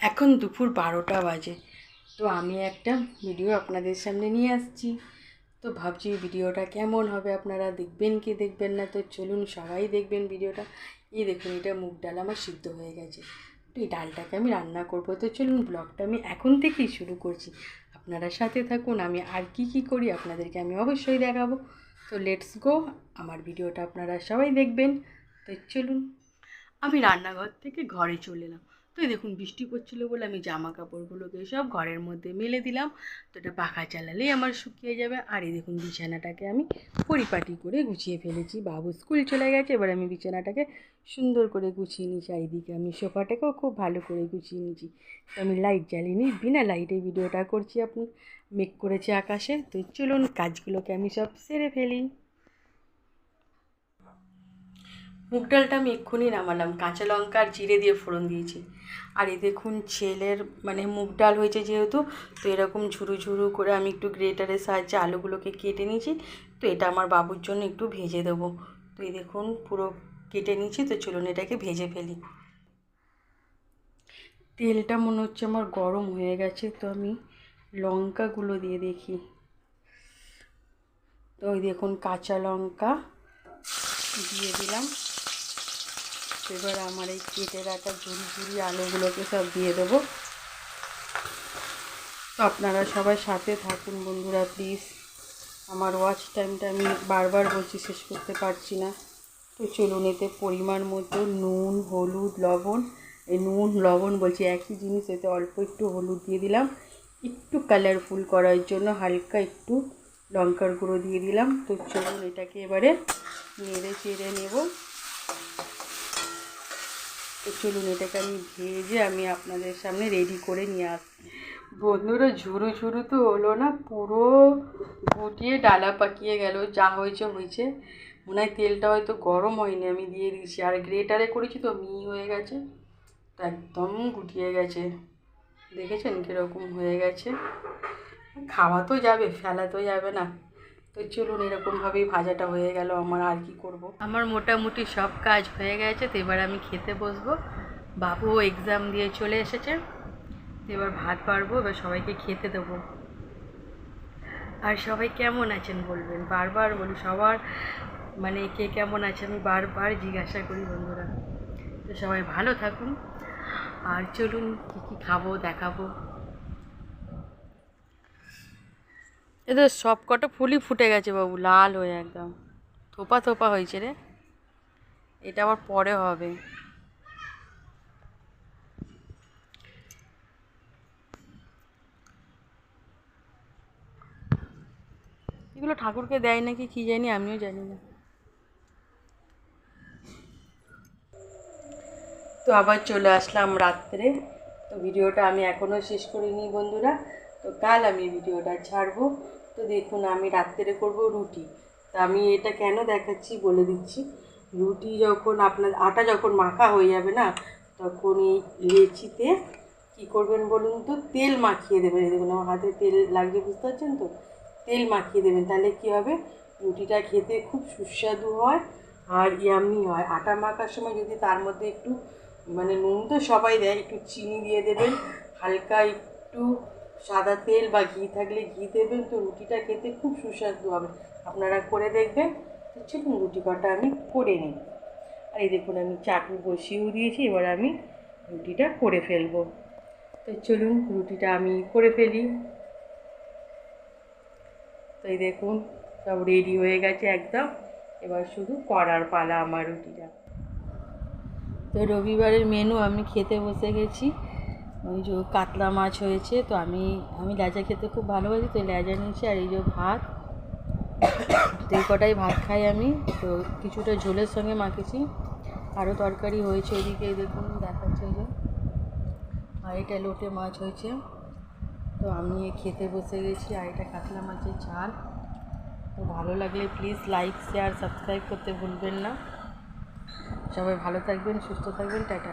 এখন দুপুর বারোটা বাজে। তো আমি একটা ভিডিও আপনাদের সামনে নিয়ে আসছি। তো ভাবছি ভিডিওটা কেমন হবে, আপনারা দেখবেন কি দেখবেন না? তো চলুন সবাই দেখবেন ভিডিওটা। এই দেখুন, এটা মুগ ডাল আমার সিদ্ধ হয়ে গেছে। তো এই ডালটাকে আমি রান্না করব। তো চলুন ব্লগটা আমি এখন থেকেই শুরু করছি। আপনারা সাথে থাকুন, আমি আর কি কি করি আপনাদেরকে আমি অবশ্যই দেখাবো। তো লেটস গো, আমার ভিডিওটা আপনারা সবাই দেখবেন। তো চলুন। আমি রান্নাঘর থেকে ঘরে চলে এলাম। তো দেখুন বৃষ্টি পড়ছিল বলে আমি জামা কাপড়গুলোকে সব ঘরের মধ্যে মেলে দিলাম। তো এটা পাখা চালালেই আমার শুকিয়ে যাবে। আর এই দেখুন বিছানাটাকে আমি পরিপাটি করে গুছিয়ে ফেলেছি। বাবু স্কুল চলে গেছে, এবার আমি বিছানাটাকে সুন্দর করে গুছিয়ে নিই চারিদিকে। আমি সোফাটাকেও খুব ভালো করে গুছিয়ে নিয়েছি। তো আমি লাইট জ্বালিয়ে নিই। বিনা লাইটে ভিডিওটা করছি আপনি। মেক করেছে আকাশে। তো চলুন কাজগুলোকে আমি সব সেরে ফেলি। মুগ ডালটা আমি এক্ষুনি নামালাম, কাঁচা লঙ্কা আর জিরে দিয়ে ফোড়ন দিয়েছি। আর এই দেখুন, ছেলের মানে মুগ ডাল হয়েছে যেহেতু, তো এরকম ঝুরু ঝুরু করে আমি একটু গ্রেটারের সাহায্যে আলুগুলোকে কেটে নিয়েছি, তো এটা আমার বাবুর জন্য একটু ভেজে দেবো। তো এই দেখুন, পুরো কেটে নিয়েছি, তো চলুন এটাকে ভেজে ফেলি। তেলটা মনে হচ্ছে আমার গরম হয়ে গেছে, তো আমি লঙ্কাগুলো দিয়ে দেখি। তো ওই দেখুন, কাঁচা লঙ্কা দিয়ে দিলাম। এবার আমার এই কেটে রাখা ঝুড়ি আলুগুলোকে সব দিয়ে দেবো। তো আপনারা সবাই সাথে থাকুন বন্ধুরা, প্লিজ। আমার ওয়াচ টাইমটা আমি বারবার বলছি, শেষ করতে পারছি না। তো চলুন, এতে পরিমাণ মতো নুন, হলুদ, লবণ। এই নুন, লবণ বলছি একই জিনিস, এতে অল্প একটু হলুদ দিয়ে দিলাম। একটু কালারফুল করার জন্য হালকা একটু লঙ্কার গুঁড়ো দিয়ে দিলাম। তো চলুন, এটাকে এবারে নেড়ে চেড়ে নেব। তো চলুন, এটাকে আমি ভেজে আমি আপনাদের সামনে রেডি করে নিয়ে আসি বন্ধুরা, ঝুরু ঝুরু তো হলো না, পুরো গুটিয়ে ডালা পাকিয়ে গেল, যা হয়েছে হয়েছে। মনে হয় তেলটা হয়তো গরম হয়নি, আমি দিয়ে দিয়েছি। আর গ্রেটারে করেছি তো মি হয়ে গেছে, তো একদম গুটিয়ে গেছে। দেখেছেন কীরকম হয়ে গেছে? খাওয়া তো যাবে, ফেলা তো যাবে না। তো চলুন এরকমভাবেই ভাজাটা হয়ে গেল, আমার আর কি করব। আমার মোটামুটি সব কাজ হয়ে গেছে, তো এবার আমি খেতে বসবো। বাবু এক্সাম দিয়ে চলে এসেছে এবার ভাত পারব, এবার সবাইকে খেতে দেবো। আর সবাই কেমন আছেন বলবেন? বারবার বলি সবার মানে কে কেমন আছে আমি বারবার জিজ্ঞাসা করি বন্ধুরা। তো সবাই ভালো থাকুন। আর চলুন কী কী খাব দেখাবো। এদের সব কটা ফুলই ফুটে গেছে বাবু, লাল হয়ে একদম। থোপা থোপা হয়েছে রে। এটা আবার পরে হবে। এগুলো ঠাকুরকে দেয় নাকি কি জানি, আমিও জানি না। তো আবার চলে আসলাম রাত্রে। তো ভিডিওটা আমি এখনও শেষ করিনি বন্ধুরা। তো কাল আমি ভিডিওটা ছাড়বো। তো দেখুন, আমি রাত্রে করব রুটি। তা আমি এটা কেন দেখাচ্ছি বলে দিচ্ছি। রুটি যখন আপনার, আটা যখন মাখা হয়ে যাবে না, তখন এই লেচিতে কী করবেন বলুন তো? তেল মাখিয়ে দেবেন। দেখুন, আমার হাতে তেল লাগছে, বুঝতে পারছেন তো? তেল মাখিয়ে দেবেন। তাহলে কী হবে? রুটিটা খেতে খুব সুস্বাদু হয় আর ইয়ামি হয়। আটা মাখার সময় যদি তার মধ্যে একটু মানে নুন তো সবাই দেয়, একটু চিনি দিয়ে দেবেন, হালকা একটু সাদা তেল বা ঘি থাকলে ঘি দেবেন তো রুটিটা খেতে খুব সুস্বাদু হবে। আপনারা করে দেখবেন। চলুন রুটি কটা আমি করে নিই। আর এই দেখুন আমি চাটু বসিয়েও দিয়েছি, এবার আমি রুটিটা করে ফেলব। তো চলুন রুটিটা আমি করে ফেলি। তো এই দেখুন, সব রেডি হয়ে গেছে একদম। এবার শুধু করার পালা আমার রুটিটা। তো রবিবারের মেনু আমি খেতে বসে গেছি। ওই যে কাতলা মাছ হয়েছে, তো আমি আমি লেজা খেতে খুব ভালোবাসি, তো লেজা নিয়েছি আর এই যে ভাত। এই কটাই ভাত খাই আমি, তো কিছুটা ঝোলের সঙ্গে মাখেছি আরও তরকারি হয়েছে ওইদিকে দেখুন, দেখাচ্ছে যে। আর এটা লোটে মাছ হয়েছে, তো আমি খেতে বসে গেছি। আর এটা কাতলা মাছের ঝাল। তো ভালো লাগলে প্লিজ লাইক শেয়ার সাবস্ক্রাইব করতে ভুলবেন না। সবাই ভালো থাকবেন, সুস্থ থাকবেন, টাটা।